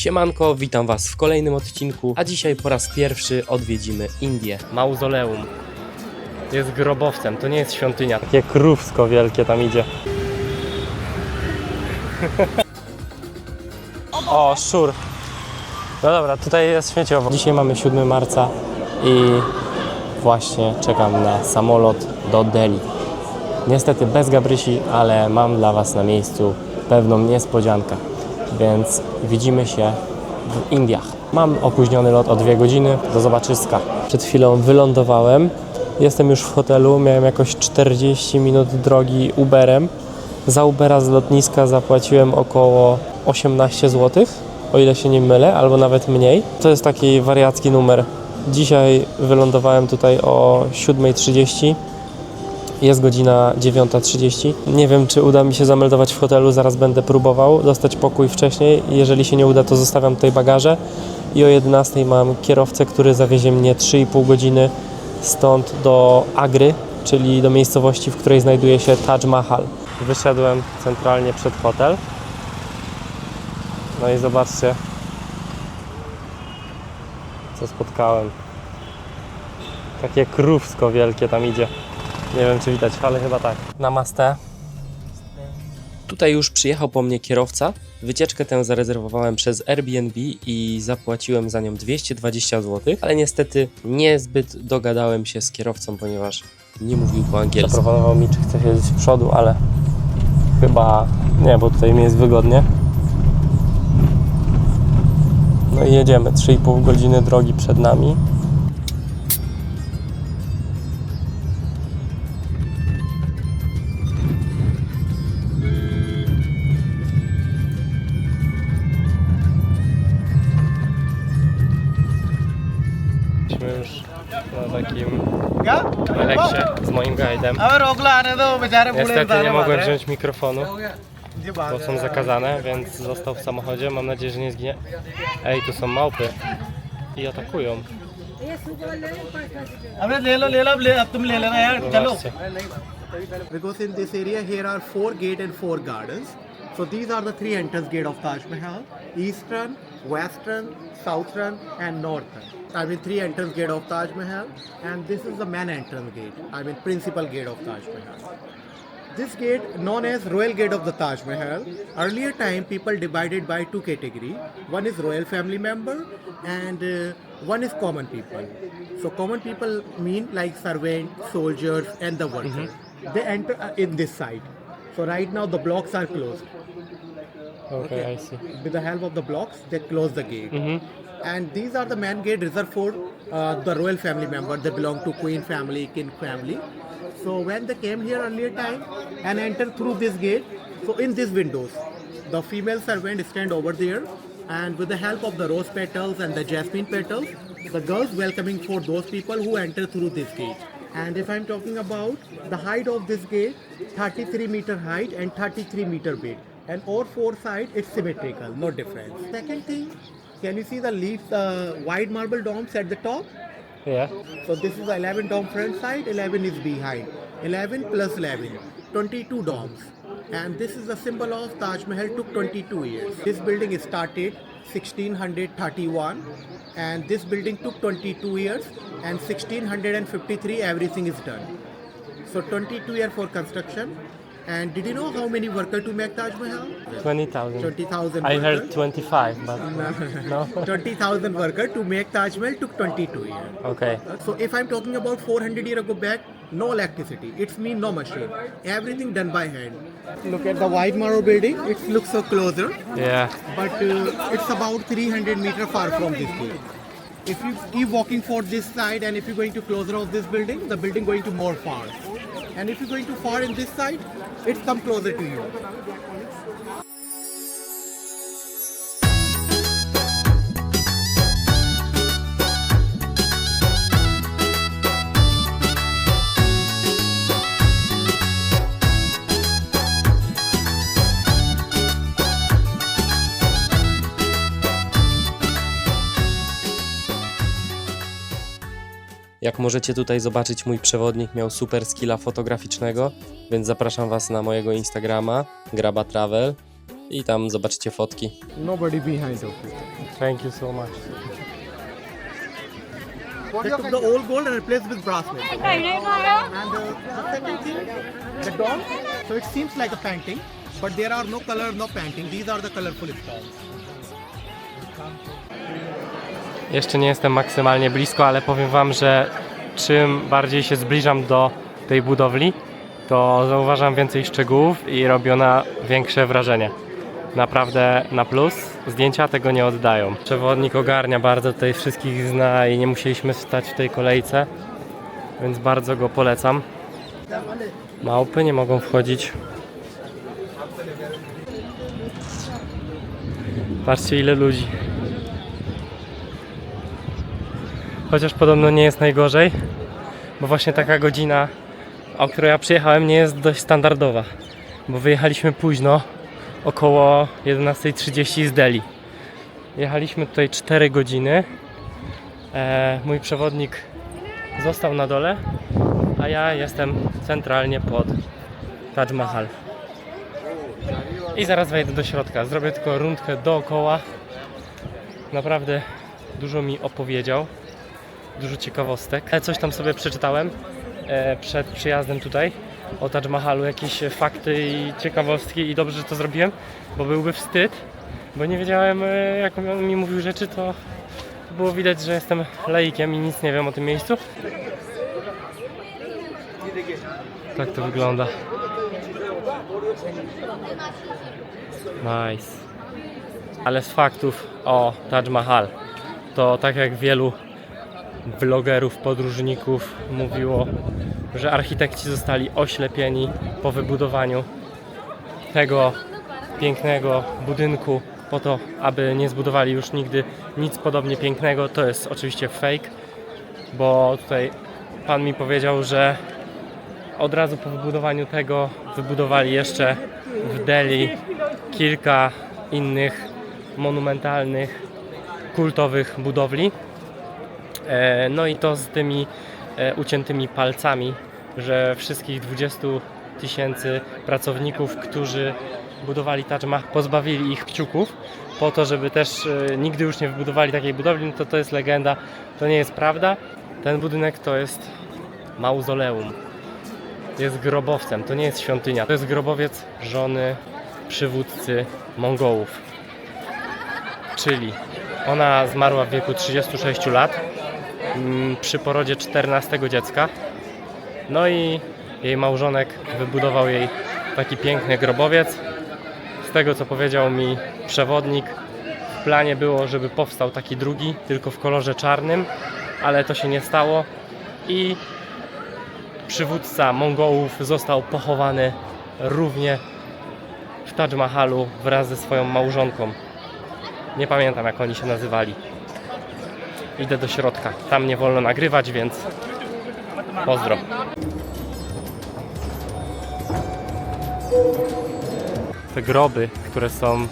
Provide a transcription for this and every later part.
Siemanko, witam Was w kolejnym odcinku, a dzisiaj po raz pierwszy odwiedzimy Indię. Mauzoleum. Jest grobowcem, to nie jest świątynia. Takie krówsko wielkie tam idzie. o, szur. No dobra, tutaj jest śmieciowo. Dzisiaj mamy 7 marca i właśnie czekam na samolot do Delhi. Niestety bez Gabrysi, ale mam dla Was na miejscu pewną niespodziankę, więc widzimy się w Indiach. Mam opóźniony lot o dwie godziny, do zobaczyska. Przed chwilą wylądowałem, jestem już w hotelu, miałem jakoś 40 minut drogi Uberem. Za Ubera z lotniska zapłaciłem około 18 zł, o ile się nie mylę, albo nawet mniej. To jest taki wariacki numer. Dzisiaj wylądowałem tutaj o 7.30. Jest godzina 9.30. Nie wiem, czy uda mi się zameldować w hotelu. Zaraz będę próbował dostać pokój wcześniej. Jeżeli się nie uda, to zostawiam tutaj bagaże. I o 11.00 mam kierowcę, który zawiezie mnie 3,5 godziny stąd do Agry, czyli do miejscowości, w której znajduje się Taj Mahal. Wyszedłem centralnie przed hotel. No i zobaczcie, co spotkałem. Takie krówsko wielkie tam idzie. Nie wiem, czy widać, ale chyba tak. Namaste. Tutaj już przyjechał po mnie kierowca. Wycieczkę tę zarezerwowałem przez Airbnb i zapłaciłem za nią 220 zł, ale niestety niezbyt dogadałem się z kierowcą, ponieważ nie mówił po angielsku. Zaproponował mi, czy chce siedzieć z przodu, ale chyba nie, bo tutaj mi jest wygodnie. No i jedziemy, 3,5 godziny drogi przed nami. jestem. Niestety nie mogłem wziąć mikrofonu, bo są zakazane, więc został w samochodzie. Mam nadzieję, że nie zginie. Ej, tu są małpy i atakują. Zobaczcie. Because in this area here are four gate and four gardens. So these are the three entrance gate of Taj Mahal: eastern, western, southern, and northern. I mean three entrance gate of Taj Mahal, and this is the main entrance gate. I mean principal gate of Taj Mahal. This gate, known as Royal Gate of the Taj Mahal, earlier time people divided by two category. One is royal family member, and uh, one is common people. So common people mean like servant, soldiers, and the worker. They enter uh, in this side. So right now the blocks are closed. Okay, I see. With the help of the blocks, they close the gate. And these are the main gate reserved for uh, the royal family member. They belong to queen family, king family. So when they came here earlier time and entered through this gate, so in these windows, the female servant stand over there, and with the help of the rose petals and the jasmine petals, the girls welcoming for those people who enter through this gate. And if I'm talking about the height of this gate, 33 meter height and 33 meter width. And all four sides, it's symmetrical, no difference. Second thing, can you see the leaf, uh, white marble domes at the top? Yeah. So this is 11 dome front side, 11 is behind. 11 plus 11, 22 domes. And this is the symbol of Taj Mahal took 22 years. This building is started 1631 and this building took 22 years and 1653 everything is done. So 22 year for construction. And did you know how many workers to make Taj Mahal? 20,000. 20,000 I heard 25, but no. 20,000 workers to make Taj Mahal took 22 years. Okay. So if I'm talking about 400 year ago back, no electricity. It's mean no machine. Everything done by hand. Look at the white marble building. It looks so closer, Yeah. but uh, it's about 300 meter far from this gate. If you keep walking for this side and if you're going to closer of this building, the building going to more far. And if you're going to far in this side, it's come closer to you. Jak możecie tutaj zobaczyć, mój przewodnik miał super skilla fotograficznego, więc zapraszam Was na mojego Instagrama, Graba Travel. i tam zobaczycie fotki. Nobody behind of it. Thank you so much. They took the old gold and replaced with brass metal. And uh, the second thing, the doll. So it seems like a painting, but there are no color, no painting. These are the colorful stones. Jeszcze nie jestem maksymalnie blisko, ale powiem Wam, że czym bardziej się zbliżam do tej budowli, to zauważam więcej szczegółów i robi ona większe wrażenie. Naprawdę na plus. Zdjęcia tego nie oddają. Przewodnik ogarnia bardzo tutaj wszystkich zna i nie musieliśmy stać w tej kolejce, więc bardzo go polecam. Małpy nie mogą wchodzić. Patrzcie ile ludzi. Chociaż podobno nie jest najgorzej, bo właśnie taka godzina, o której ja przyjechałem, nie jest dość standardowa. Bo wyjechaliśmy późno, około 11.30 z Delhi. Jechaliśmy tutaj 4 godziny. E, mój przewodnik został na dole, a ja jestem centralnie pod Taj Mahal. I zaraz wejdę do środka. Zrobię tylko rundkę dookoła. Naprawdę dużo mi opowiedział dużo ciekawostek. E, Coś tam sobie przeczytałem e, przed przyjazdem tutaj o Taj Mahalu, jakieś fakty i ciekawostki i dobrze, że to zrobiłem, bo byłby wstyd, bo nie wiedziałem, e, jak on mi mówił rzeczy, to było widać, że jestem laikiem i nic nie wiem o tym miejscu. Tak to wygląda. Nice. Ale z faktów o Taj Mahal, to tak jak wielu vlogerów, podróżników mówiło, że architekci zostali oślepieni po wybudowaniu tego pięknego budynku po to, aby nie zbudowali już nigdy nic podobnie pięknego. To jest oczywiście fake, bo tutaj pan mi powiedział, że od razu po wybudowaniu tego wybudowali jeszcze w Delhi kilka innych monumentalnych, kultowych budowli. E, No i to z tymi e, uciętymi palcami, że wszystkich 20 tysięcy pracowników, którzy budowali Taj Mahal, pozbawili ich kciuków po to, żeby też e, nigdy już nie wybudowali takiej budowli, no to to jest legenda, to nie jest prawda. Ten budynek to jest mauzoleum. Jest grobowcem, to nie jest świątynia. To jest grobowiec żony przywódcy Mongołów. Czyli ona zmarła w wieku 36 lat przy porodzie 14 dziecka. No i jej małżonek wybudował jej taki piękny grobowiec. Z tego co powiedział mi przewodnik, w planie było, żeby powstał taki drugi, tylko w kolorze czarnym, ale to się nie stało i przywódca Mongołów został pochowany równie w Taj Mahalu wraz ze swoją małżonką. Nie pamiętam jak oni się nazywali. Idę do środka. Tam nie wolno nagrywać, więc pozdro. Te groby, które są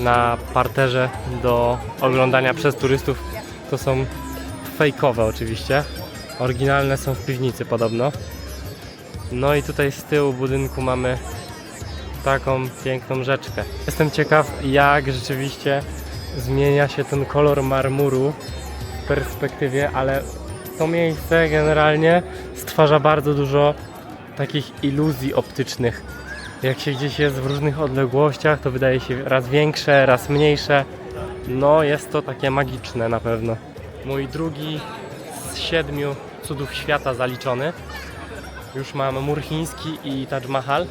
na parterze do oglądania przez turystów, to są fejkowe oczywiście. Oryginalne są w piwnicy podobno. No i tutaj z tyłu budynku mamy taką piękną rzeczkę. Jestem ciekaw, jak rzeczywiście zmienia się ten kolor marmuru perspektywie, ale to miejsce generalnie stwarza bardzo dużo takich iluzji optycznych. Jak się gdzieś jest w różnych odległościach, to wydaje się raz większe, raz mniejsze. No, jest to takie magiczne na pewno. Mój drugi z siedmiu cudów świata zaliczony. Już mam mur chiński i Taj Mahal.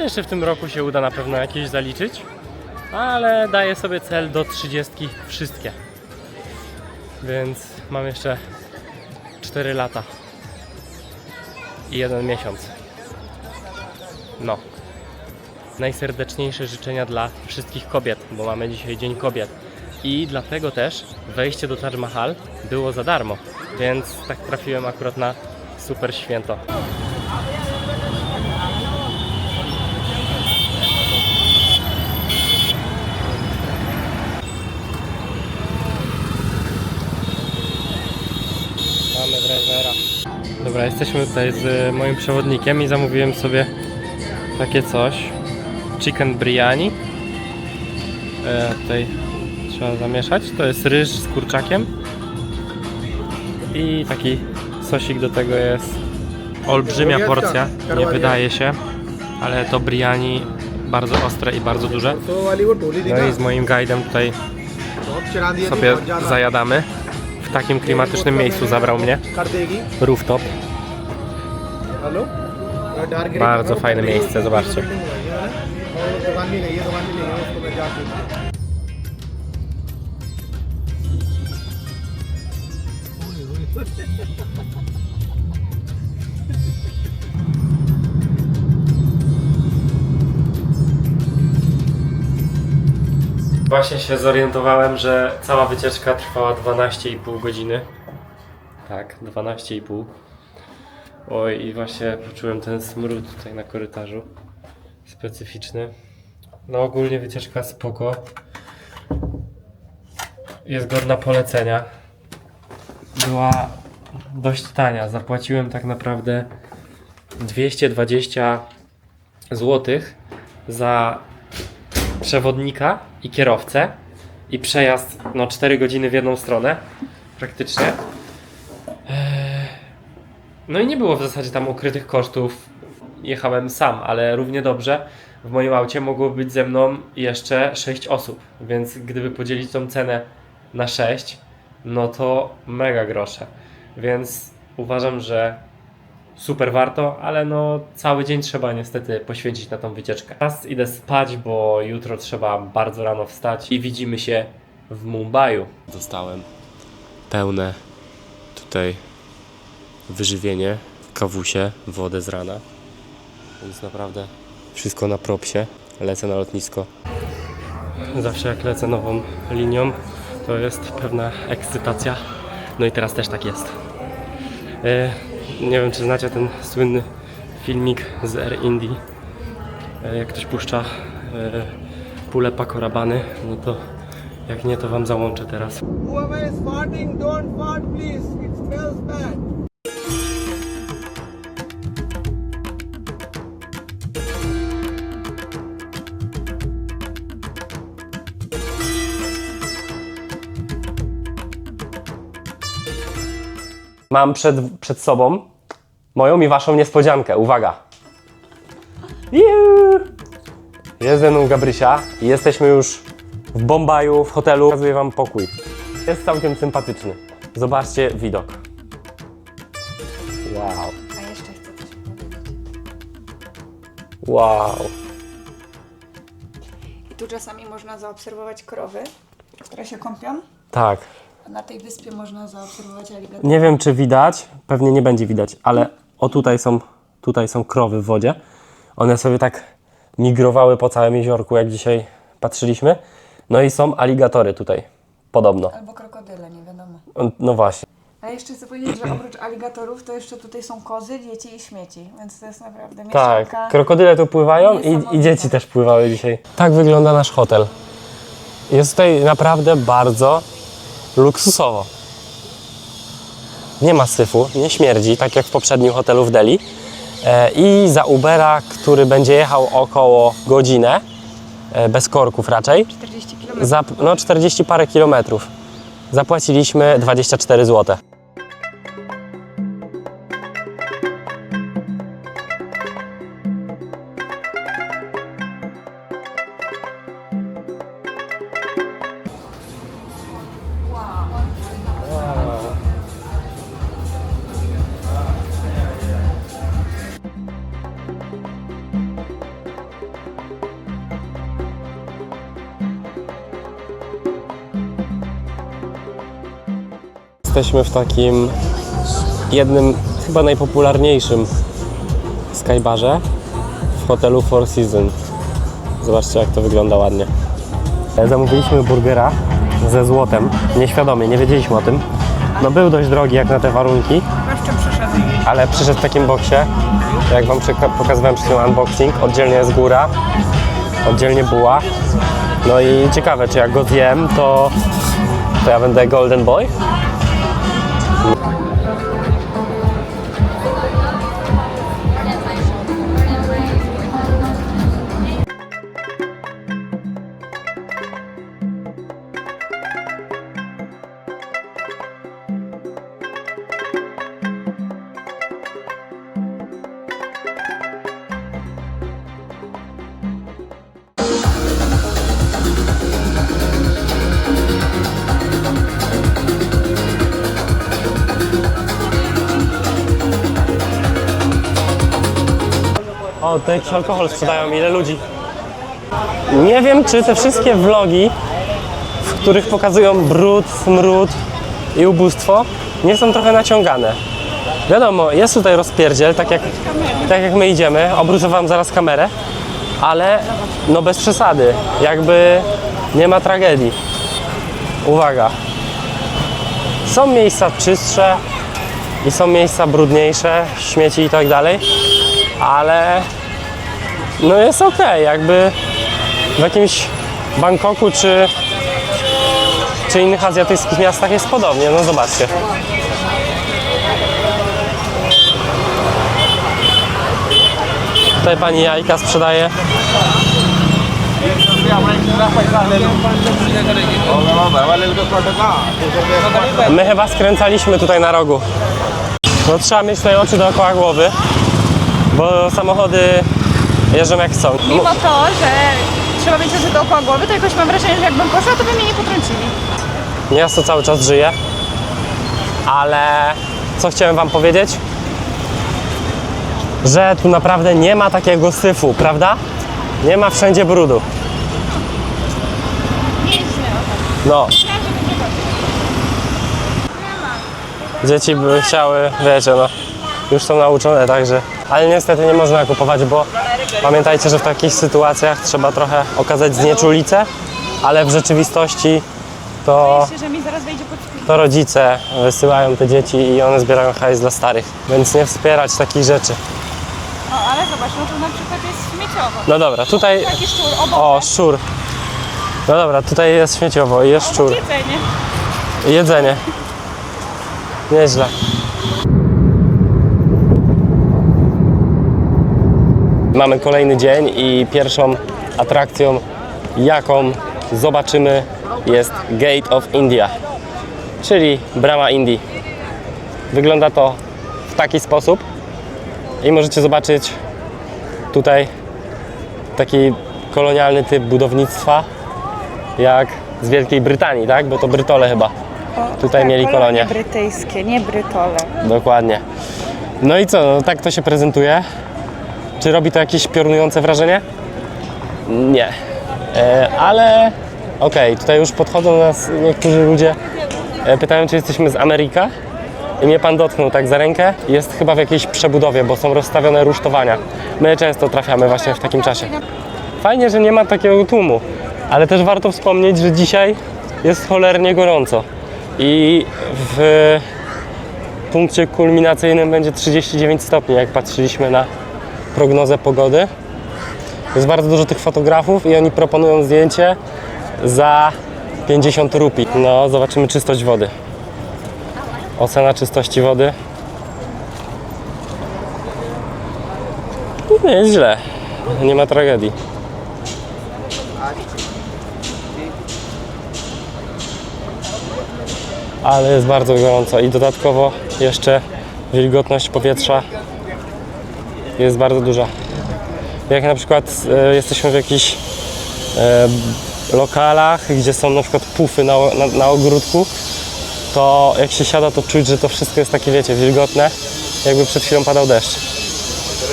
Jeszcze w tym roku się uda na pewno jakieś zaliczyć, ale daję sobie cel do 30 wszystkie. Więc mam jeszcze 4 lata i jeden miesiąc. No. Najserdeczniejsze życzenia dla wszystkich kobiet, bo mamy dzisiaj Dzień Kobiet. I dlatego też wejście do Taj Mahal było za darmo, więc tak trafiłem akurat na super święto. Mamy drivera. Dobra, jesteśmy tutaj z e, moim przewodnikiem i zamówiłem sobie takie coś. Chicken biryani. E, tutaj trzeba zamieszać. To jest ryż z kurczakiem. I taki sosik do tego jest. Olbrzymia porcja, nie wydaje się, ale to biryani bardzo ostre i bardzo duże. No i z moim guidem tutaj sobie zajadamy. W takim klimatycznym miejscu zabrał mnie. Rooftop. Bardzo fajne miejsce, zobaczcie. Właśnie się zorientowałem, że cała wycieczka trwała 12,5 godziny. Tak, 12,5. Oj, i właśnie poczułem ten smród tutaj na korytarzu. Specyficzny. No ogólnie wycieczka spoko. Jest godna polecenia. Była dość tania. Zapłaciłem tak naprawdę 220 zł za przewodnika i kierowcę i przejazd no 4 godziny w jedną stronę praktycznie. No i nie było w zasadzie tam ukrytych kosztów. Jechałem sam, ale równie dobrze w moim aucie mogło być ze mną jeszcze 6 osób, więc gdyby podzielić tą cenę na 6, no to mega grosze. Więc uważam, że super warto, ale no cały dzień trzeba niestety poświęcić na tą wycieczkę. Teraz idę spać, bo jutro trzeba bardzo rano wstać i widzimy się w Mumbai. Dostałem pełne tutaj wyżywienie, kawusie, wodę z rana, więc naprawdę wszystko na propsie. Lecę na lotnisko. Zawsze jak lecę nową linią, to jest pewna ekscytacja. No i teraz też tak jest. E, nie wiem, czy znacie ten słynny filmik z Air Indie. E, jak ktoś puszcza e, pulę Pakorabany, no to jak nie, to wam załączę teraz. Whoever is farting, don't fart, please. It smells bad. Mam przed, przed sobą moją i waszą niespodziankę. Uwaga! Juuu! Jest ze mną Gabrysia i jesteśmy już w Bombaju, w hotelu. Pokazuję wam pokój. Jest całkiem sympatyczny. Zobaczcie widok. Wow. A jeszcze chcę coś powiedzieć. Wow. I tu czasami można zaobserwować krowy, które się kąpią. Tak. Na tej wyspie można zaobserwować aligatory. Nie wiem, czy widać, pewnie nie będzie widać, ale o tutaj są, tutaj są krowy w wodzie. One sobie tak migrowały po całym jeziorku, jak dzisiaj patrzyliśmy. No i są aligatory tutaj, podobno. Albo krokodyle, nie wiadomo. No właśnie. A jeszcze chcę powiedzieć, że oprócz aligatorów to jeszcze tutaj są kozy, dzieci i śmieci, więc to jest naprawdę Tak, mieszanka. krokodyle tu pływają i, i Niesamowite. dzieci też pływały dzisiaj. Tak wygląda nasz hotel. Jest tutaj naprawdę bardzo luksusowo. Nie ma syfu, nie śmierdzi, tak jak w poprzednim hotelu w Delhi. E, I za Ubera, który będzie jechał około godzinę, e, bez korków raczej, 40 km. za no 40 parę kilometrów, zapłaciliśmy 24 zł. Jesteśmy w takim jednym, chyba najpopularniejszym skybarze w hotelu Four Seasons. Zobaczcie jak to wygląda ładnie. Zamówiliśmy burgera ze złotem, nieświadomie, nie wiedzieliśmy o tym. No był dość drogi jak na te warunki, ale przyszedł w takim boksie, jak Wam pokazywałem przed unboxing, oddzielnie jest góra, oddzielnie buła. No i ciekawe, czy jak go zjem, to, to ja będę golden boy? Thank you. O, tutaj jakiś alkohol sprzedają, ile ludzi. Nie wiem, czy te wszystkie vlogi, w których pokazują brud, smród i ubóstwo, nie są trochę naciągane. Wiadomo, jest tutaj rozpierdziel, tak jak, tak jak my idziemy, obrócę wam zaraz kamerę, ale no bez przesady, jakby nie ma tragedii. Uwaga. Są miejsca czystsze i są miejsca brudniejsze, śmieci i tak dalej, ale no jest ok, jakby w jakimś Bangkoku czy, czy innych azjatyckich miastach jest podobnie, no zobaczcie. Tutaj pani jajka sprzedaje. My chyba skręcaliśmy tutaj na rogu. No trzeba mieć tutaj oczy dookoła głowy, bo samochody jeżdżą jak chcą. Mimo to, że trzeba mieć oczy dookoła głowy, to jakoś mam wrażenie, że jakbym poszła, to by mnie nie potrącili. Miasto cały czas żyje, ale co chciałem wam powiedzieć? Że tu naprawdę nie ma takiego syfu, prawda? Nie ma wszędzie brudu. No. Dzieci by chciały, wiecie, no, już są nauczone, także. Ale niestety nie można kupować, bo pamiętajcie, że w takich sytuacjach trzeba trochę okazać znieczulicę, ale w rzeczywistości to to rodzice wysyłają te dzieci i one zbierają hajs dla starych, więc nie wspierać takich rzeczy. O, ale zobacz, no tu na przykład jest śmieciowo. No dobra, tutaj... Taki szczur, obok. O, szczur. No dobra, tutaj jest śmieciowo i jest szczur. Jedzenie. Jedzenie. Nieźle. Mamy kolejny dzień i pierwszą atrakcją, jaką zobaczymy, jest Gate of India, czyli brama Indii. Wygląda to w taki sposób i możecie zobaczyć tutaj taki kolonialny typ budownictwa, jak z Wielkiej Brytanii, tak? Bo to Brytole chyba. Tutaj mieli kolonie. brytyjskie, nie brytole. Dokładnie. No i co, no tak to się prezentuje. Czy robi to jakieś piorunujące wrażenie? Nie. E, ale okej, tutaj już podchodzą do nas niektórzy ludzie, e, pytają, czy jesteśmy z Ameryka. I mnie pan dotknął tak za rękę. Jest chyba w jakiejś przebudowie, bo są rozstawione rusztowania. My często trafiamy właśnie w takim czasie. Fajnie, że nie ma takiego tłumu, ale też warto wspomnieć, że dzisiaj jest cholernie gorąco. I w punkcie kulminacyjnym będzie 39 stopni, jak patrzyliśmy na prognozę pogody. Jest bardzo dużo tych fotografów i oni proponują zdjęcie za 50 rupi. No, zobaczymy czystość wody. Ocena czystości wody. Nie jest źle. Nie ma tragedii. ale jest bardzo gorąco i dodatkowo jeszcze wilgotność powietrza jest bardzo duża. Jak na przykład e, jesteśmy w jakichś e, lokalach, gdzie są na przykład pufy na, na, na ogródku, to jak się siada, to czuć, że to wszystko jest takie, wiecie, wilgotne, jakby przed chwilą padał deszcz.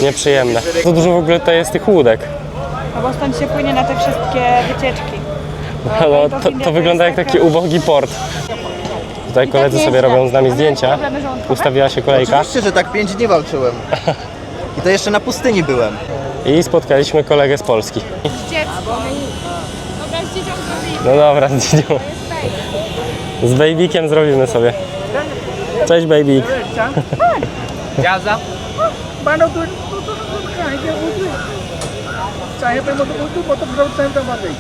Nieprzyjemne. To dużo w ogóle tutaj jest tych łódek. No bo stąd się płynie na te wszystkie wycieczki. No, to, to wygląda jak taki ubogi port. Tutaj koledzy sobie robią z nami zdjęcia. Ustawiła się kolejka. Oczywiście, że tak 5 dni walczyłem. I to jeszcze na pustyni byłem. I spotkaliśmy kolegę z Polski. Dziecko. Dobra, z dziecią zrobili. No dobra, z dzidzią. Z babykiem zrobimy sobie. Cześć babyk.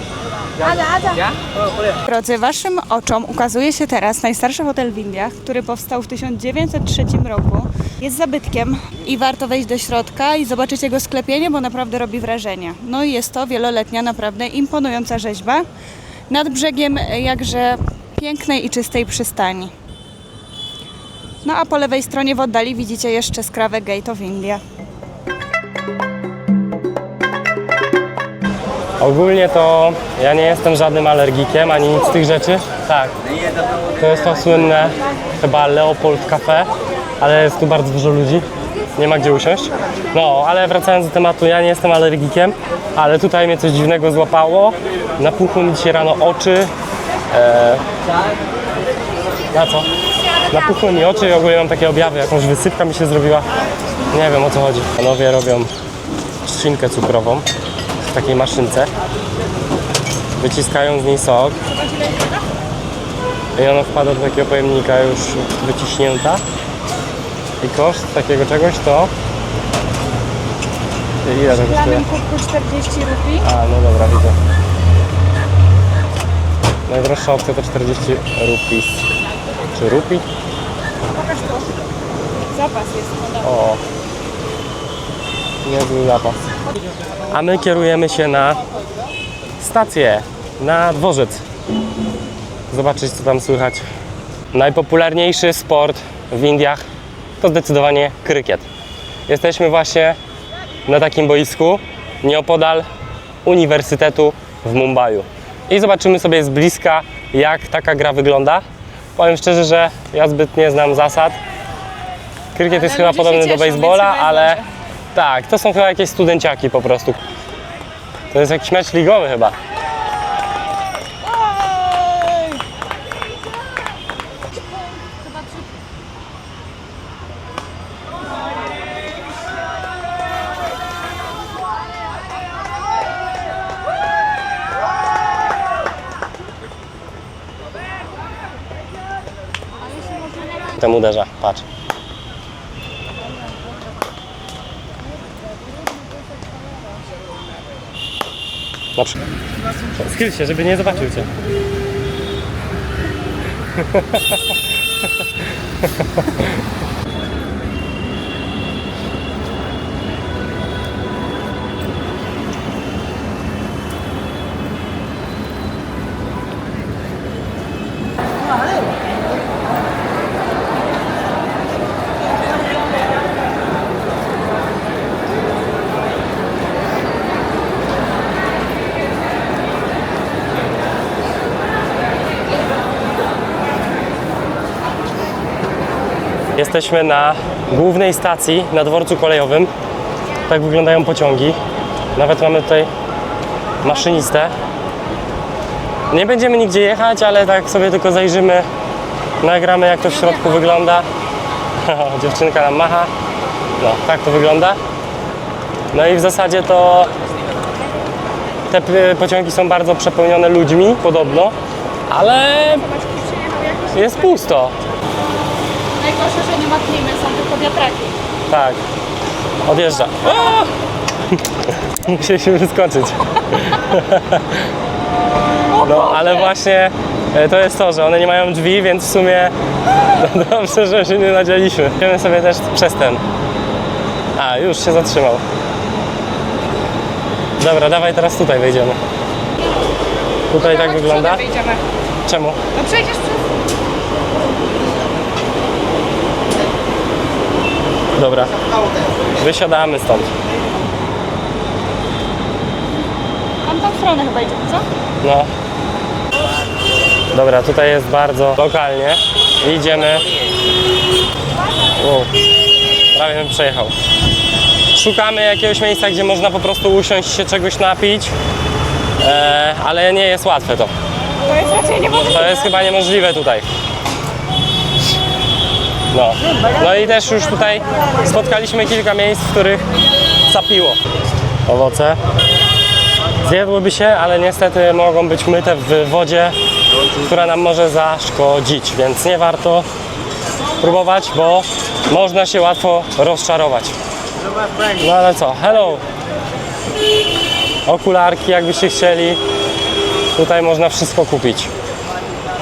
Drodzy, waszym oczom ukazuje się teraz najstarszy hotel w Indiach, który powstał w 1903 roku. Jest zabytkiem i warto wejść do środka i zobaczyć jego sklepienie, bo naprawdę robi wrażenie. No i jest to wieloletnia, naprawdę imponująca rzeźba nad brzegiem jakże pięknej i czystej przystani. No a po lewej stronie w oddali widzicie jeszcze skrawę Gate of India. Ogólnie to ja nie jestem żadnym alergikiem ani nic z tych rzeczy. Tak. To jest to słynne chyba Leopold Cafe, ale jest tu bardzo dużo ludzi. nie ma gdzie usiąść. No, ale wracając do tematu, ja nie jestem alergikiem, ale tutaj mnie coś dziwnego złapało. Napuchły mi dzisiaj rano oczy. E, na co? Napuchły mi oczy i ogólnie mam takie objawy, jakąś wysypka mi się zrobiła. Nie wiem o co chodzi. Panowie robią trzcinkę cukrową w takiej maszynce. Wyciskają z niej sok. I ona wpada do takiego pojemnika już wyciśnięta. I koszt takiego czegoś to... Ile to kosztuje? Planem kubku 40 rupii. A, no dobra, widzę. Najdroższa opcja to 40 rupis. Czy rupi? Pokaż tu. Zapas jest. O. Niezły zapas. A my kierujemy się na stację, na dworzec. Zobaczyć, co tam słychać. Najpopularniejszy sport w Indiach to zdecydowanie krykiet. Jesteśmy właśnie na takim boisku nieopodal Uniwersytetu w Mumbai. I zobaczymy sobie z bliska, jak taka gra wygląda. Powiem szczerze, że ja zbyt nie znam zasad. Krykiet jest chyba podobny do baseballa, ale. Tak, to są chyba jakieś studenciaki po prostu. To jest jakiś mecz ligowy chyba. Tam uderza, patrz. Przykład. Schyl się, żeby nie zobaczył cię. Jesteśmy na głównej stacji, na dworcu kolejowym. Tak wyglądają pociągi. Nawet mamy tutaj maszynistę. Nie będziemy nigdzie jechać, ale tak sobie tylko zajrzymy, nagramy jak to w środku wygląda. Dziewczynka nam macha. No, tak to wygląda. No i w zasadzie to te pociągi są bardzo przepełnione ludźmi, podobno, ale jest pusto. Najgorsze, że nie ma klimy, są tylko wiatraki. Tak. Odjeżdża. Musieliśmy wyskoczyć. No, ale właśnie e, to jest to, że one nie mają drzwi, więc w sumie no, dobrze, że się nie nadzieliśmy. Idziemy sobie też przez ten. A, już się zatrzymał. Dobra, dawaj teraz tutaj wejdziemy. Tutaj tak wygląda. Czemu? No przecież przez... Dobra. Wysiadamy stąd. Tam tą stronę chyba idziemy, co? No. Dobra, tutaj jest bardzo lokalnie. Idziemy. Wow. Prawie bym przejechał. Szukamy jakiegoś miejsca, gdzie można po prostu usiąść się czegoś napić. E, ale nie jest łatwe to. To jest raczej niemożliwe. To jest chyba niemożliwe tutaj. No. No i też już tutaj spotkaliśmy kilka miejsc, w których zapiło. Owoce. Zjadłyby się, ale niestety mogą być myte w wodzie, która nam może zaszkodzić, więc nie warto próbować, bo można się łatwo rozczarować. No ale co? Hello! Okularki, jakbyście chcieli. Tutaj można wszystko kupić.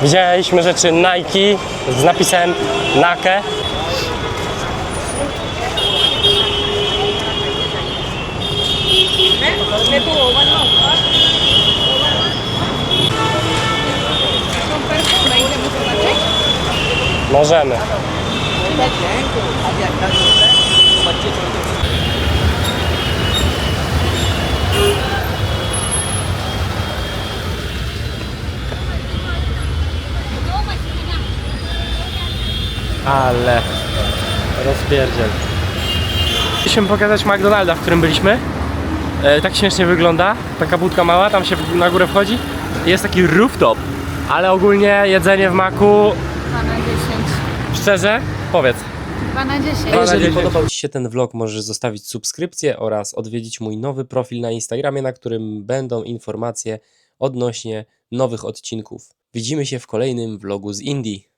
Widzieliśmy rzeczy Nike z napisem Nike. Możemy. Ale rozpierdziel. Chcieliśmy pokazać McDonalda, w którym byliśmy. E, tak śmiesznie wygląda. Taka budka mała, tam się na górę wchodzi. Jest taki rooftop. Ale ogólnie jedzenie w maku, 2 na 10. szczerze, powiedz. 2 na 10. A jeżeli podobał Ci się ten vlog, możesz zostawić subskrypcję oraz odwiedzić mój nowy profil na Instagramie, na którym będą informacje odnośnie nowych odcinków. Widzimy się w kolejnym vlogu z Indii.